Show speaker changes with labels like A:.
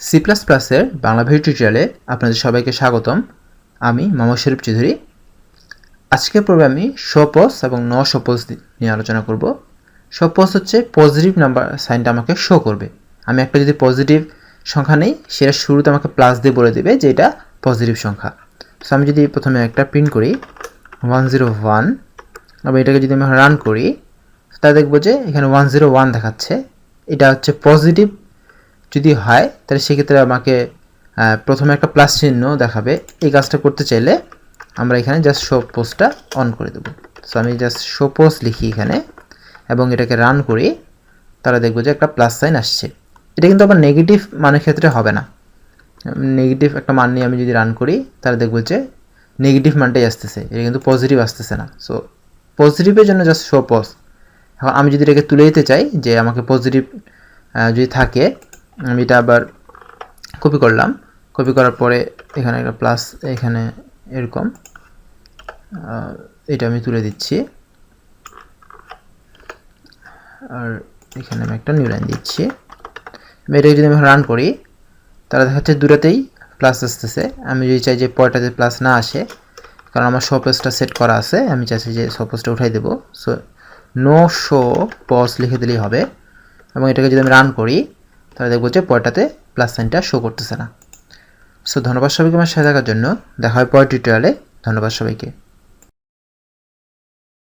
A: C plus প্লাসের Bangla video টিউটোরিয়ালে আপনাদের সবাইকে স্বাগতম। আমি মোহাম্মদ শরীফ চৌধুরী। আজকের পর্বে আমি শোপস এবং ন শোপস নিয়ে আলোচনা করব। শোপস হচ্ছে পজিটিভ নাম্বার সাইনটা আমাকে শো করবে। আমি একটা যদি পজিটিভ সংখ্যা নেই, সেটা শুরুতে আমাকে প্লাস দিয়ে বলে দেবে যে এটা পজিটিভ সংখ্যা। সো আমি যদি প্রথমে একটা প্রিন্ট করি ওয়ান জিরো ওয়ান এবং এটাকে যদি আমি রান করি, তা দেখব যে এখানে ওয়ান জিরো ওয়ান দেখাচ্ছে। এটা হচ্ছে পজিটিভ যদি হয়, তাহলে সেক্ষেত্রে আমাকে প্রথমে একটা প্লাস চিহ্ন দেখাবে। এই কাজটা করতে চাইলে আমরা এখানে জাস্ট শো পোস্টটা অন করে দেবো। সো আমি জাস্ট শো পোস্ট লিখি এখানে এবং এটাকে রান করি তারা দেখব যে একটা প্লাস সাইন আসছে। এটা কিন্তু আবার নেগেটিভ মানের ক্ষেত্রে হবে না। নেগেটিভ একটা মান নিয়ে আমি যদি রান করি, তাহলে দেখব যে নেগেটিভ মানটাই আসতেছে। এটা কিন্তু পজিটিভ আসতেছে না। সো পজিটিভের জন্য জাস্ট শো পজ এখন আমি যদি এটাকে তুলে দিতে চাই যে আমাকে পজিটিভ যদি থাকে আমি এটা আবার কপি করলাম। কপি করার পরে এখানে একটা প্লাস এখানে এরকম। এটা আমি তুলে দিচ্ছি। আর এখানে আমি একটা নিউ লাইন দিচ্ছি। আমি এটাকে যদি আমি রান করি, তাহলে দেখা যাচ্ছে দুটাতেই প্লাস আসতেছে। আমি যদি চাই যে পয়টাতে প্লাস না আসে, কারণ আমার শোপেসটা সেট করা আছে, আমি চাইছি যে শোপেসটা উঠাই দেবো। সো নো শো পজ লিখে দিলেই হবে। এবং এটাকে যদি আমি রান করি তাহলে দেখব যে পরটাতে প্লাস সাইনটা শো করতেছে না। সো ধন্যবাদ সবাইকে আমার সাথে থাকার জন্য। দেখা হয় পরের টিউটোরিয়ালে ধন্যবাদ সবাইকে।